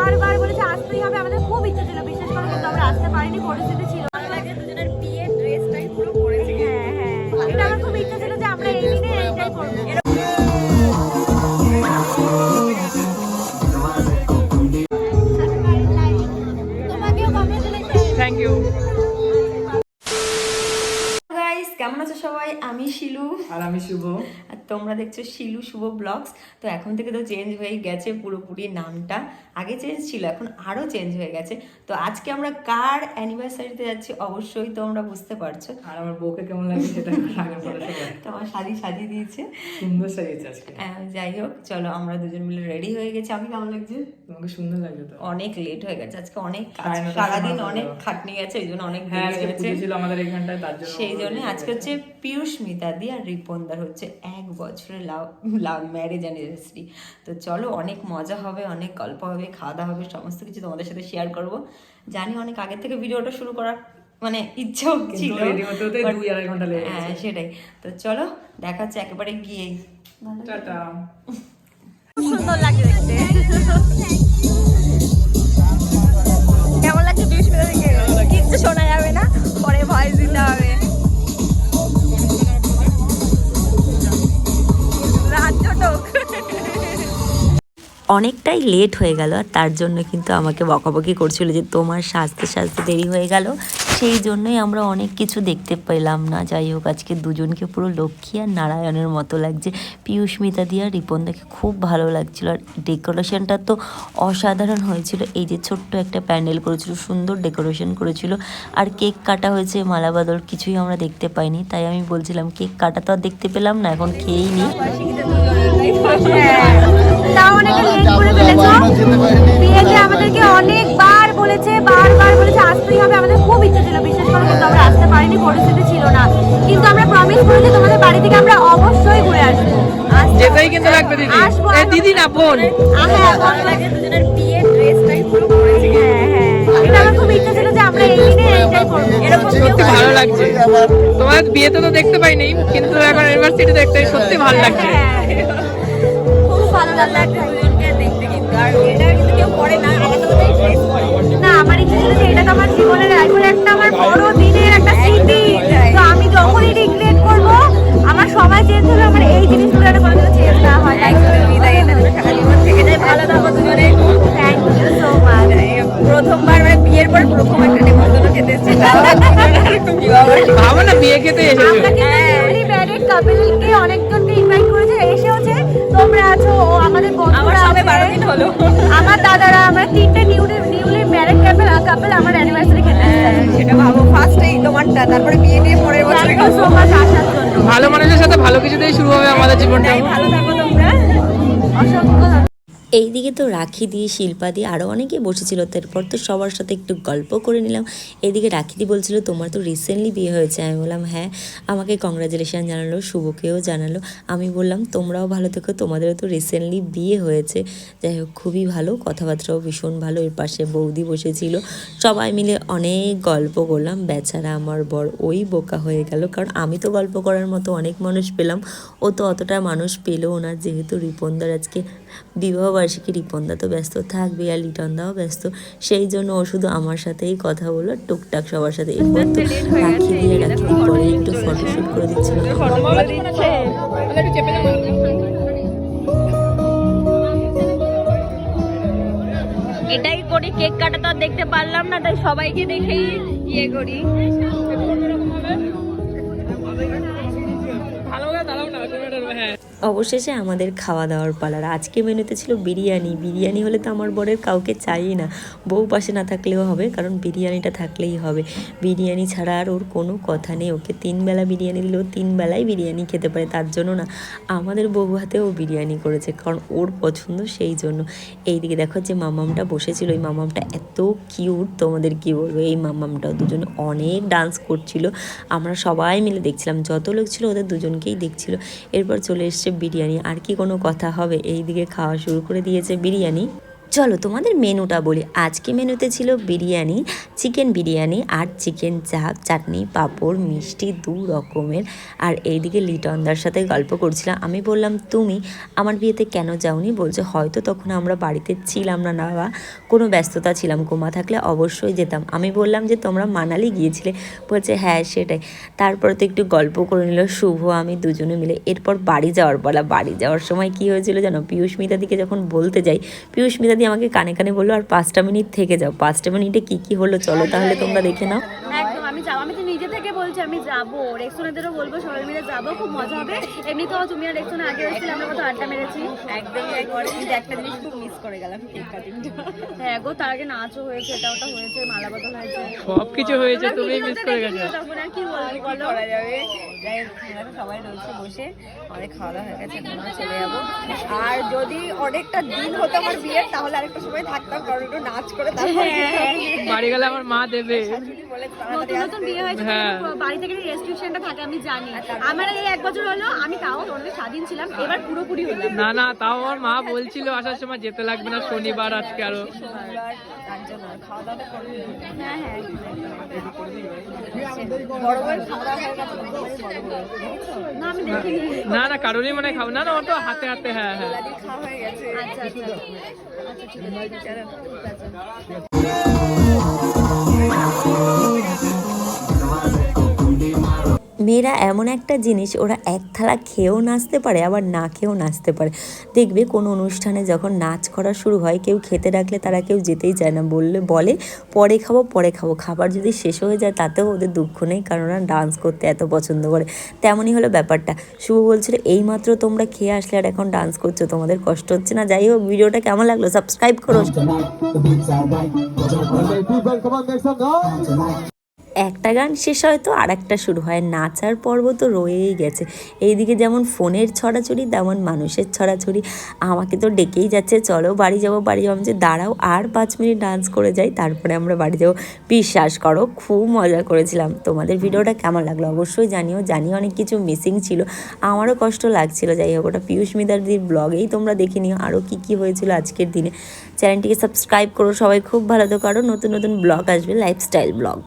বারবার বলেছে, আসতেই হবে। আমাদের খুব ইচ্ছে ছিল, বিশেষ করে কিন্তু আমরা আসতে পারিনি, পরিস্থিতি ছিল। দুজনের বিয়ের তোমরা দেখছ শিলু শুভ ব্লগস। তো এখন থেকে তো চেঞ্জ হয়ে গেছে পুরোপুরি নামটা। আগে চেঞ্জ ছিল এখন আরও চেঞ্জ হয়ে গেছে। তো আজকে আমরা কার অ্যানিভার্সারিতে যাচ্ছি অবশ্যই তোমরা বুঝতে পারছ। আর আমার বউকে কেমন লাগে সেটা তো আমার শাড়ি সাজিয়ে দিয়েছে। সুন্দর সাজিয়েছে আজকে। যাই হোক চলো আমরা দুজন মিলে রেডি হয়ে গেছি। আমি কেমন লাগছে? তোমাকে সুন্দর লাগছে তো। অনেক লেট হয়ে গেছে। আজকে অনেক কাজ। সারাদিন অনেক খাটনি গেছে এই জন্য অনেক হ্যাঁ দেরি হয়েছে। ছিল আমাদের এখানটায় তার জন্য সেই জন্য আজকে হচ্ছে পিয়ুষ মিতাদি আর রিপনদার হচ্ছে এক বছরের লাভ লাভ ম্যারেজ অ্যানিভার্সারি তো চলো অনেক মজা হবে অনেক গল্প হবে খাওয়া দাওয়া হবে সমস্ত কিছু তোমাদের সাথে শেয়ার করব। জানি অনেক আগে থেকে ভিডিওটা শুরু করার মানে ইচ্ছেও ছিল। লেগে। হ্যাঁ সেটাই। তো চলো দেখা হচ্ছে একেবারে গিয়ে। সুন্দর দেখতে। কেমন লাগছে বৃহস্পতি থেকে কিচ্ছু শোনা যাবে অনেকটাই লেট হয়ে গেল আর তার জন্য কিন্তু আমাকে বকাবকি করছিল যে তোমার সাজতে সাজতে দেরি হয়ে গেল। সেই জন্যই আমরা অনেক কিছু দেখতে পেলাম না। যাই হোক, আজকে দুজনকে পুরো লক্ষ্মী আর নারায়ণের মতো লাগছে। পীয়ূষ মিতা দিয়ে আর রিপনদাকে খুব ভালো লাগছিল। আর ডেকোরেশনটা তো অসাধারণ হয়েছিল। এই যে ছোট্ট একটা প্যান্ডেল করেছিল, সুন্দর ডেকোরেশন করেছিল। আর কেক কাটা হয়েছে মালা বাদল, কিছুই আমরা দেখতে পাইনি। তাই আমি বলছিলাম, কেক কাটা তো আর দেখতে পেলাম না, এখন খেয়েই ফেলেছো। বিয়েতে আমাদেরকে অনেকবার এরকম না বোন? ভালো লাগছে। তোমার বিয়েতে তো দেখতে পাইনি কিন্তু এখন ইউনিভার্সিটি দেখতে সত্যি ভালো লাগছে। হ্যাঁ, খুব ভালো লাগছে দুজনকে দেখতে কিন্তু বিয়ে খেতে এসেছ? আমরা কিন্তু নিউলি ম্যারিড কাপলকে অনেকজনকে ইনভাইট করেছে। এসেওছে। তোমরা আছো ও আমাদের বন্ধুরা সবে 12 দিন হলো। আমার দাদারা আমরা তিনটে newly newly married couple couple আমার অ্যানিভার্সারি খেতে সেটা ভাবো। ফার্স্টেই তোমারটা তারপরে বিয়ে নিয়ে পরের বছর। সো আসার জন্য। ভালো মানুষের সাথে ভালো কিছুতেই শুরু হবে আমাদের জীবনটা। ভালো থাকো তোমরা। অসংখ্য। এইদিকে তো রাখি দিয়ে শিল্পা দিয়ে আরও অনেকে বসেছিল। তারপর তো সবার সাথে একটু গল্প করে নিলাম। এইদিকে রাখি দি বলছিল, তোমার তো রিসেন্টলি বিয়ে হয়েছে। আমি বললাম হ্যাঁ। আমাকে কংগ্রাচুলেশন জানালো, শুভকেও জানালো। আমি বললাম, তোমরাও ভালো থেকো, তোমাদেরও তো রিসেন্টলি বিয়ে হয়েছে। যাই হোক, খুবই ভালো, কথাবার্তাও ভীষণ ভালো। এর পাশে বৌদি বসেছিল। সবাই মিলে অনেক গল্প করলাম। বেচারা আমার বর ওই বোকা হয়ে গেল। কারণ আমি তো গল্প করার মতো অনেক মানুষ পেলাম। ও তো অতটা মানুষ পেলও না। যেহেতু রিপনদার আজকে বিবাহবার্ষিকী রিপনদা তো ব্যস্ত থাকবে আর লিটনদাও ব্যস্ত। সেই জন্য ও শুধু আমার সাথেই কথা বলল টুকটাক সবার সাথে এরপর তো রাখি দিয়ে রাখি পরে একটু ফটোশ্যুট করে দিচ্ছিল এটাই করি কেক কাটা তো দেখতে পারলাম না তাই সবাইকে দেখেই ইয়ে করি। অবশেষে আমাদের খাওয়া দাওয়ার পালার। আজকে মেনুতে ছিল বিরিয়ানি। বিরিয়ানি হলে তো আমার বরের কাউকে চাই না। বউ পাশে না থাকলেও হবে, কারণ বিরিয়ানিটা থাকলেই হবে। বিরিয়ানি ছাড়া আর ওর কোনো কথা নেই। ওকে তিনবেলা বিরিয়ানি দিলেও তিন বেলায় বিরিয়ানি খেতে পারে, তার জন্য না। আমাদের বউ হাতেও বিরিয়ানি করেছে, কারণ ওর পছন্দ সেই জন্য। এইদিকে দেখো যে মামামটা বসেছিল। এই মামামটা এত কিউট, তোমাদের কি বলব? এই মামামটাও দুজন অনেক ডান্স করছিল। আমরা সবাই মিলে দেখছিলাম। যত লোক ছিল ওদের দুজনকেই দেখছিল। এরপর চলে এসছে বিরিয়ানি। আর কি কোনো কথা হবে? এই দিকে খাওয়া শুরু করে দিয়েছে বিরিয়ানি। চলো তোমাদের মেনুটা বলি। আজকে মেনুতে ছিল বিরিয়ানি, চিকেন বিরিয়ানি আর চিকেন চাপ, চাটনি, পাঁপড়, মিষ্টি দু রকমের। আর এইদিকে লিটনদার সাথে গল্প করছিলাম। আমি বললাম, তুমি আমার বিয়েতে কেন যাওনি? বলছে, হয়তো তখন আমরা বাড়িতে ছিলাম না না বা কোনো ব্যস্ততা ছিলাম কোমা থাকলে অবশ্যই যেতাম। আমি বললাম যে, তোমরা মানালি গিয়েছিলে? বলছে হ্যাঁ সেটাই। তারপরে তো একটু গল্প করে নিল শুভ, আমি দুজনে মিলে। এরপর বাড়ি যাওয়ার বলা বাড়ি যাওয়ার সময় কি হয়েছিল জানো? পিয়ুষ মিতাদিকে যখন বলতে যাই পিয়ুষ মিতাদি আমাকে কানে কানে বলল আর পাঁচটা মিনিট থেকে যাও পাঁচটা মিনিটে কি কি হলো চলো তাহলে তোমরা দেখে নাও। যাব আমি তো নিজে থেকে বলছি আমি যাব। রেক্সোনাদেরও বলব সবাই মিলে যাব খুব মজা হবে। এমনি তো তুমি আর রেক্সোনা আগে এসেছিলে আমরা কত আড্ডা মেরেছি। একদমই একবার কিন্তু একটা জিনিস খুব মিস করে গেলাম কেক কাটিংটা হ্যাঁ গো তার আগে নাচও হয়েছে এটা ওটা হয়েছে মালা বদল হয়েছে। সবকিছু হয়েছে তুমি মিস করে গেছো। তখন আর কি বলব বলো। করা যাবে? যাই সবাই রয়েছে বসে আমাদের খাওয়া দাওয়া হয়ে গেছে চলে যাব। আর যদি অনেকটা দিন হতো আমার বিয়ের তাহলে আরেকটা সময় থাকতাম কারণ একটু নাচ করে তারপর বাড়ি গেলে আমার মা দেবে। নতুন নতুন বিয়ে হয়েছে হ্যাঁ। বাড়ি থেকে রেস্ট্রিকশনটা থাকে আমি জানি। আমার এই এক বছর হলো আমি তাও তোমাদের স্বাধীন ছিলাম এবার পুরোপুরি হলাম। না না তাও আমার মা বলছিল আসার সময় যেতে লাগবে না শনিবার আজকে আরও। না না না কারোরই মানে খাব না না ও তো হাতে হাতে হ্যাঁ হ্যাঁ। দাদি খাওয়া হয়ে গেছে আচ্ছা আচ্ছা আচ্ছা মেয়েরা এমন একটা জিনিস ওরা এক থালা খেয়েও নাচতে পারে আবার না খেয়েও নাচতে পারে দেখবে কোনো অনুষ্ঠানে যখন নাচ করা শুরু হয় কেউ খেতে ডাকলে তারা কেউ যেতেই চায় না বললে বলে পরে খাব পরে খাব খাবার যদি শেষ হয়ে যায় তাতেও ওদের দুঃখ নেই কারণ ওরা ডান্স করতে এত পছন্দ করে তেমনই হলো ব্যাপারটা শুভ বলছিল এইমাত্র তোমরা খেয়ে আসলে আর এখন ডান্স করছ তোমাদের কষ্ট হচ্ছে না যাই হোক ভিডিওটা কেমন লাগল সাবস্ক্রাইব করো একটা গান শেষ হয় তো আর একটা শুরু হয়। নাচার পর্ব তো রয়েই গেছে। এইদিকে যেমন ফোনের ছড়াছড়ি, তেমন মানুষের ছড়াছড়ি। আমাকে তো ডেকেই যাচ্ছে, চলো বাড়ি যাব বাড়ি যাব। যে দাঁড়াও, আর পাঁচ মিনিট ডান্স করে যাই। তারপরে আমরা বাড়ি যাব। বিশ্বাস করো, খুব মজা করেছিলাম। তোমাদের ভিডিওটা কেমন লাগল অবশ্যই জানিও। জানিও অনেক কিছু মিসিং ছিল। আমারও কষ্ট লাগছিল। যাই হোক, ওটা পিয়ুষ মিতারদির ব্লগেই তোমরা দেখে নিও আরও কী কী হয়েছিল আজকের দিনে। চ্যানেলটিকে সাবস্ক্রাইব করো সবাই। খুব ভালো তো করো নতুন নতুন ব্লগ আসবে। Lifestyle blog